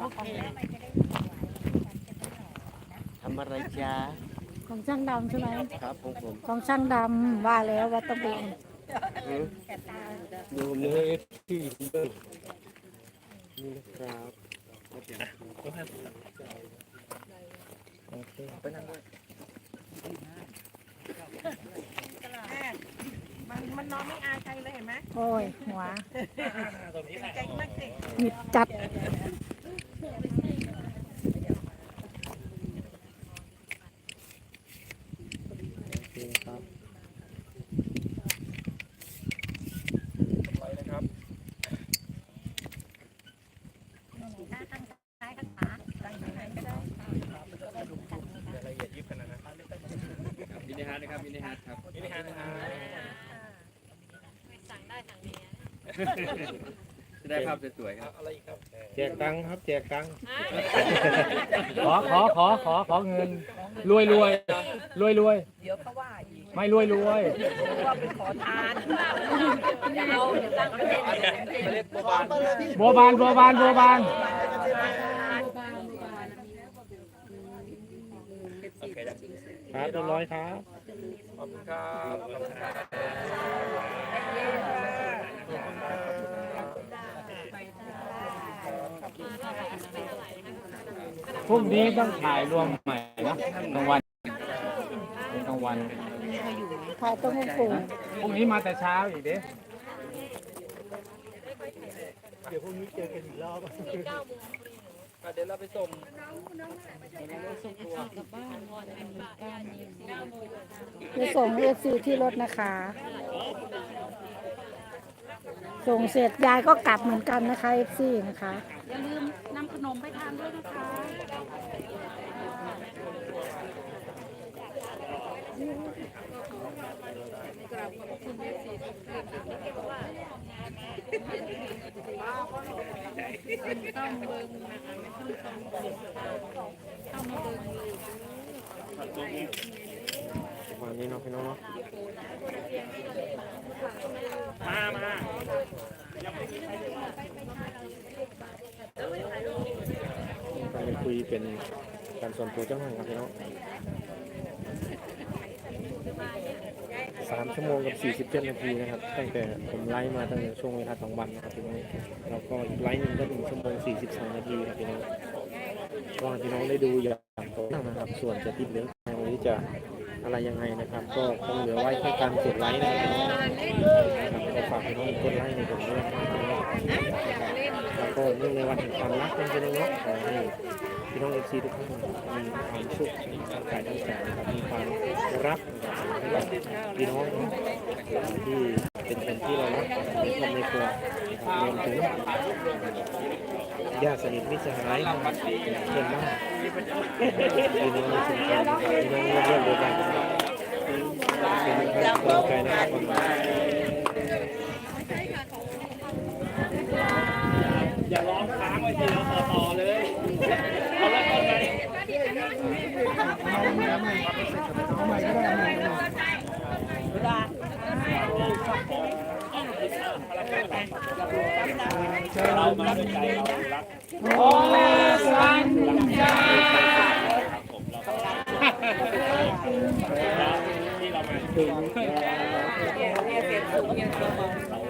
โอเคทำอะไรจ้าของช่างดำใช่ไหมครับผมผมของช่างดำว่าแล้วว่าต้องเป็นหือดูเนื้อที่เบิ้งนี่นะครับโอเคไปนั่งด้วยมันมันนอนไม่อายใครเลยเห็นไหมโอ้ยหัว ใจมากสิหงิดจัด โอเคครับ มินิ ฮาร์ดนะครับมินิฮาร์ดครับมินิฮาร์ดนะครับสั่งได้ทางนี้จะได้ภาพสวยๆครับแจกตังค์ครับแจกตังค์ขอขอขอขอขอเงินรวยรวยรวยรวยเดี๋ยวเขาว่าอีกไม่รวยรวยว่าเป็นขอทานอย่าเอาอย่าตั้งประเด็นเรียกโบบานบัวบานบัวบานบัวบาน โอเค ครับครับเรียบร้อยครับขอบคุณครับขอบคุณครับพรุ่งนี้ต้องถ่ายรวมใหม่นะกลางวันเป็นกลางวันถ่ายต้องปูพรุ่งนี้มาแต่เช้าอีกเด้เดี๋ยวเราไปส่งจะส่งเอฟซีที่รถนะคะ ส่งเสร็จยายก็กลับเหมือนกันนะคะเอฟซีนะคะ อย่าลืมนำขนมไปทานด้วยนะคะ วันนี้เนาะพี่น้องเนาะมามาการไปคุยเป็นการส่วนตัวเจ้าหน้าครับพี่น้อง สามชั่วโมงกับสี่สิบเจ็ดนาทีนะครับ ตั้งแต่ผมไลฟ์มาตั้งแต่ช่วงเวลากลางวันนะครับพี่น้องแล้วก็อีกไลฟ์หนึ่งก็หนึ่งชั่วโมงสี่สิบสองนาทีครับพี่น้องก็ให้พี่น้องได้ดูอย่างต่อเนื่องนะครับ ส่วนจะติดเหลืองทางนี้จะอะไรยังไงนะครับ ก็คงเหลือไว้แค่การกดไลค์นะครับพี่น้องนะครับก็ฝากพี่น้องกดไลค์ในผมด้วยนะครับแล้วก็เนื่องในวันแห่งความรักนะพี่น้องเนาะขอให้ พี่น้องเอฟซีทุกท่านมีความสุขทั้งกายทั้งใจนะครับมีความรักให้กับพี่น้องที่เป็นคนที่เรารักในครอบในครัวรวมถึงญาติสนิทมิตรสหายเพื่อนบ้านพี่น้องในชุมชนพี่น้องร่วมเดียวกันเป็นกำลังใจนะครับ อย่าร้องค้างไว้ทีเราต่อต่อเลยเอาแล้วก่อนไหม เรามาด้วยใจเรารักโอ้สัญญาที่เรามาถึง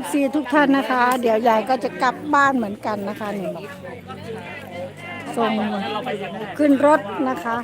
ฟซีทุกท่านนะคะ เดี๋ยวยายก็จะกลับบ้านเหมือนกันนะคะนี่ส่งขึ้นรถนะคะ